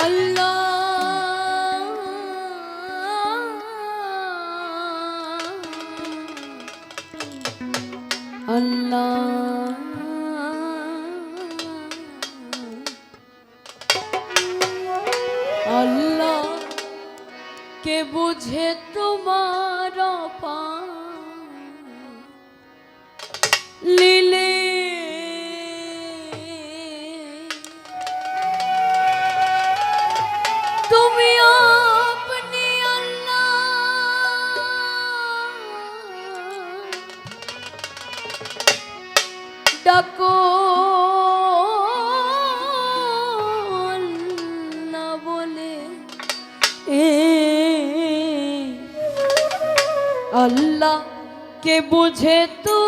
Allah Allah কে বুঝে তোমার আল্লাহ কে বুঝে তো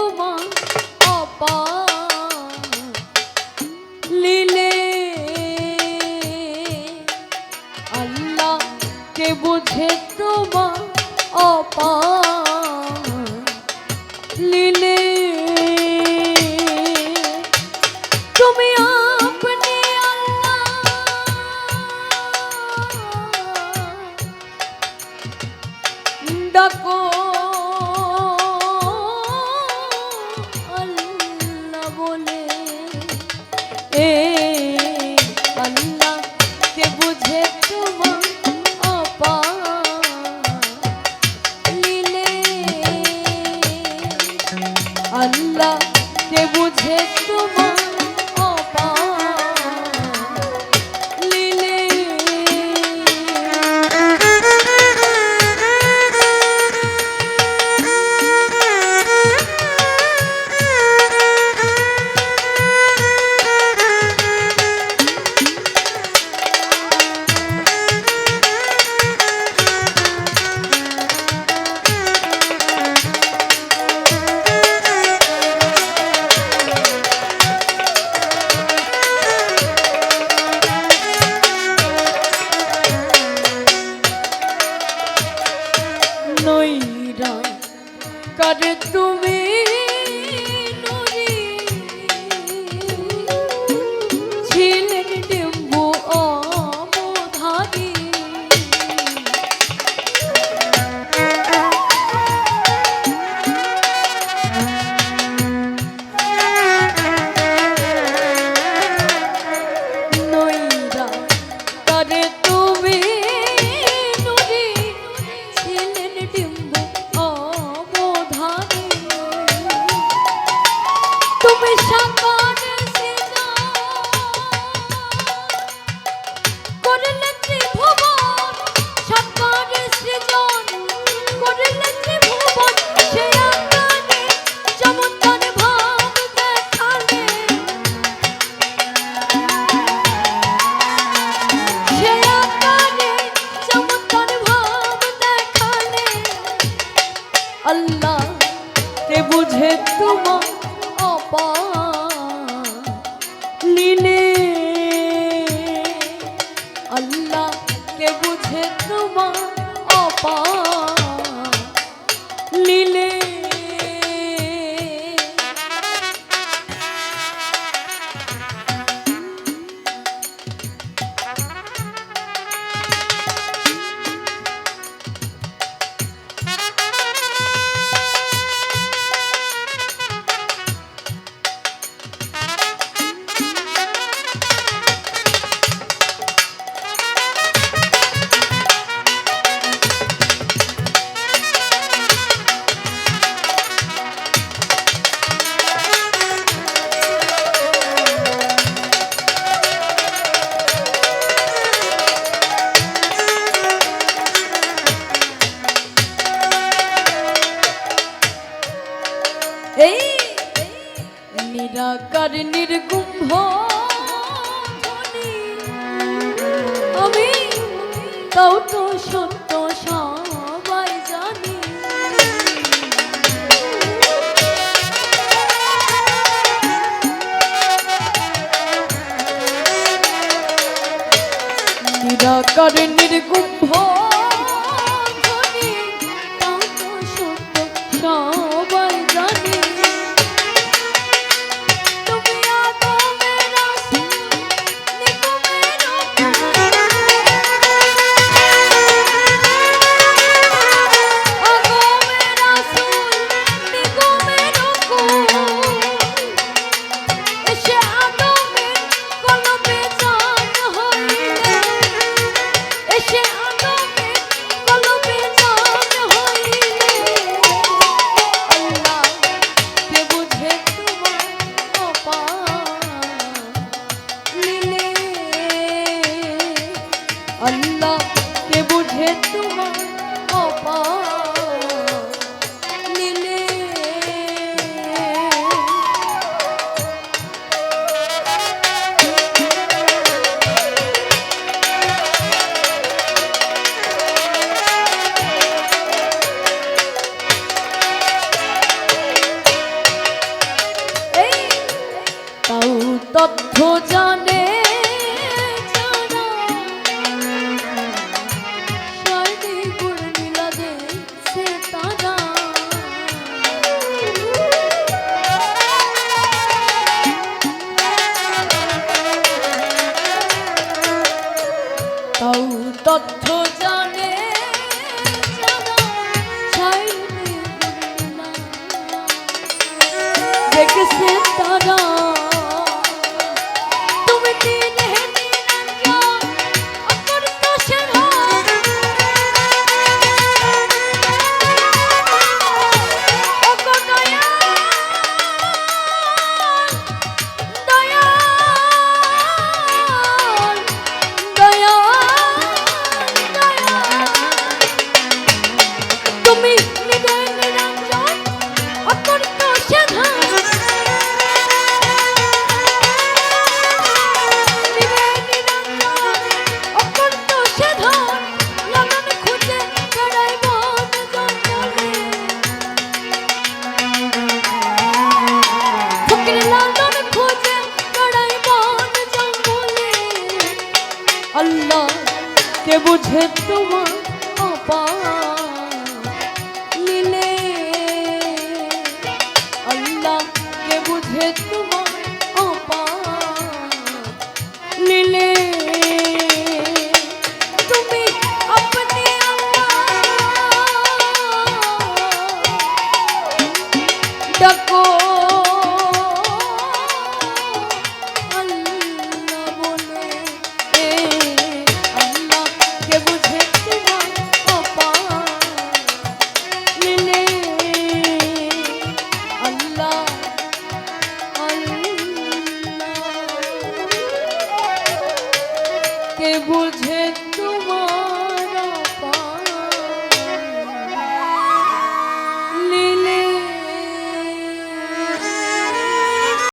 কে বুঝে তোমার অপা লীলে তোমার অপালিনে আল্লাহকে বুঝে তোমার অপা এই নিরাকার নির্গুম্ভ আমি তাও তো সত্য সবাই জানি। নিরাকার দেখছে তারা। তোমার বুঝে